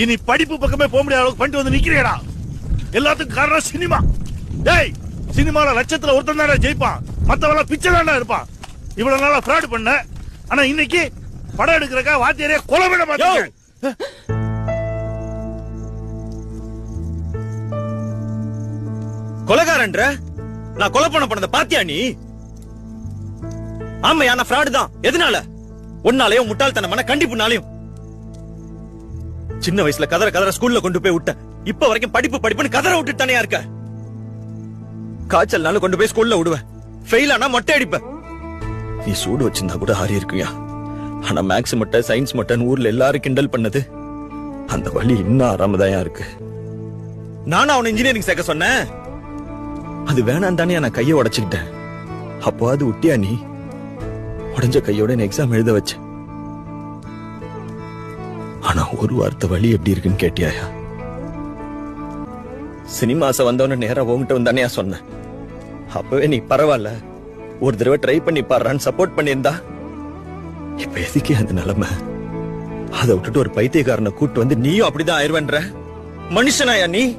இனி படிப்பு பக்கமே போக முடியாத அளவுக்கு பண்ணிட்டு வந்து நிக்கிறேடா. எல்லாத்துக்கும் காரணம் சினிமா. டேய் சினிமால லட்சத்துல ஒருத்தன் தானே ஜெயிப்பான். மத்தவெல்லாம் பிச்சை தானே இருப்பான். இவ்வளவு நாளா ஃப்ராட் பண்ண. ஆனா இன்னைக்கு படம் எடுக்கிறக்கா வாத்தியாரே கொலை விட மாட்டோம் கொலகாரன்ற? நான் கொலை பண்ண போனத பாத்தியா நீ? ஆமாயா நான் ஃப்ராடு தான். எதனால? உன்னாலயும் முட்டாள்தனமான கண்டிப்புனாலையும். சின்ன வயசுல கதற கதற ஸ்கூல்ல கொண்டு போய் விட்டேன். இப்ப வரைக்கும் படிப்பு படிப்புன்னு கதற விட்டுட்டு தனியா இருக்க? காய்ச்சல்னால கொண்டு போய் ஸ்கூல்ல விடுவேன். ஃபெயில் ஆனா மொட்டை அடிப்பேன். நீ சூடு வச்சிருந்தா கூட ஆறி இருக்குயா? ஆனா மேக்ஸ் மட்டை சயின்ஸ் மட்டன் ஊர்ல எல்லாரும் கிண்டல் பண்ணது. அந்த வழி இன்னும் ஆறாமதாயா இருக்கு. நானும் அவன் இன்ஜினியரிங் சேர்க்க சொன்னேன்? அது வேணாம் தானே நான் கையை உடைச்சுக்கிட்டேன். அப்போ அது விட்டியா நீ? உடைஞ்ச கையோட எக்ஸாம் எழுத வச்சேன். ஆனா ஒரு வார்த்தை வழி எப்படி இருக்குன்னு கேட்டியாயா? சினிமாச வந்தவன நேரா உன்கிட்ட வந்தானே சொன்னேன் அப்பவே நீ பரவாயில்ல. ஒரு தடவை ட்ரை பண்ணி பாடுறான்னு சப்போர்ட் பண்ணியிருந்தா. இப்ப எதுக்கே அந்த நிலைமை? அதை விட்டுட்டு ஒரு பைத்தியக்காரனை கூட்டு வந்து நீயும் அப்படிதான் ஆயிடுவேன்ற மனுஷனாயா நீ?